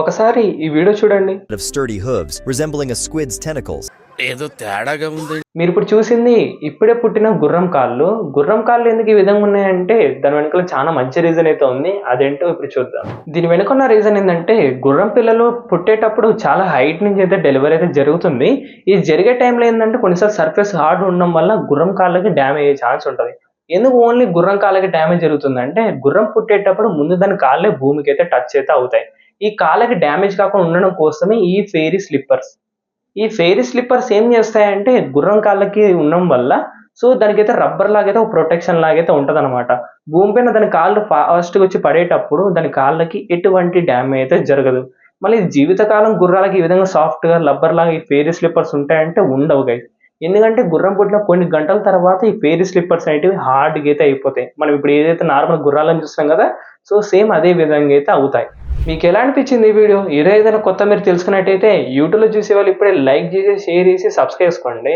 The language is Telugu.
ఒకసారి ఈ వీడియో చూడండి. Of sturdy hooves resembling a squid's tentacles. ఏదో తేడాగా ఉంది మీరు ఇప్పుడు చూసింది ఇప్పుడే పుట్టిన గుర్రం కాళ్ళు. గుర్రం కాళ్ళు ఎందుకు ఈ విధంగా ఉన్నాయంటే దాని వెనుకల చాలా మంచి రీజన్ అయితే ఉంది. అదేంటో ఇప్పుడు చూద్దాం. దీని వెనుక ఉన్న రీజన్ ఏంటంటే గుర్రం పిల్లలు పుట్టేటప్పుడు చాలా హైట్ నుంచి అయితే డెలివరీ అయితే జరుగుతుంది. ఈ జరిగే టైంలో ఏంటంటే కొన్నిసార్లు సర్ఫేస్ హార్డ్ ఉండడం వల్ల గుర్రం కాళ్ళకి డ్యామేజ్ అయ్యే ఛాన్స్ ఉంటుంది. ఎందుకు ఓన్లీ గుర్రం కాళ్ళకి డ్యామేజ్ జరుగుతుందంటే గుర్రం పుట్టేటప్పుడు ముందు దాని కాళ్ళే భూమికి అయితే టచ్ అయితే అవుతాయి. ఈ కాళ్ళకి డ్యామేజ్ కాకుండా ఉండడం కోసమే ఈ ఫెయిరీ స్లిప్పర్స్ ఈ ఫెయిరీ స్లిప్పర్స్ ఏం చేస్తాయంటే గుర్రం కాళ్ళకి ఉండడం వల్ల సో దానికైతే రబ్బర్ లాగైతే ఒక ప్రొటెక్షన్ లాగైతే ఉంటుంది అనమాట భూమిపైన దాని కాళ్ళు ఫాస్ట్గా వచ్చి పడేటప్పుడు దాని కాళ్ళకి ఎటువంటి డ్యామేజ్ అయితే జరగదు. మళ్ళీ జీవితకాలం గుర్రాలకి ఈ విధంగా సాఫ్ట్గా రబ్బర్ లాగా ఈ ఫెయిరీ స్లిప్పర్స్ ఉంటాయంటే ఉండవు గైస్ ఎందుకంటే గుర్రం పుట్టిన కొన్ని గంటల తర్వాత ఈ ఫెయిరీ స్లిప్పర్స్ అనేటివి హార్డ్గా అయితే అయిపోతాయి. మనం ఇప్పుడు ఏదైతే నార్మల్ గుర్రాలను చూస్తాం కదా సో సేమ్ అదే విధంగా అయితే అవుతాయి. మీకు ఎలా అనిపించింది ఈ వీడియో ఏదో ఏదైనా కొత్త మీరు తెలుసుకున్నట్టయితే యూట్యూబ్లో చూసే వాళ్ళు ఇప్పుడే లైక్ చేసి షేర్ చేసి సబ్స్క్రైబ్ చేసుకోండి.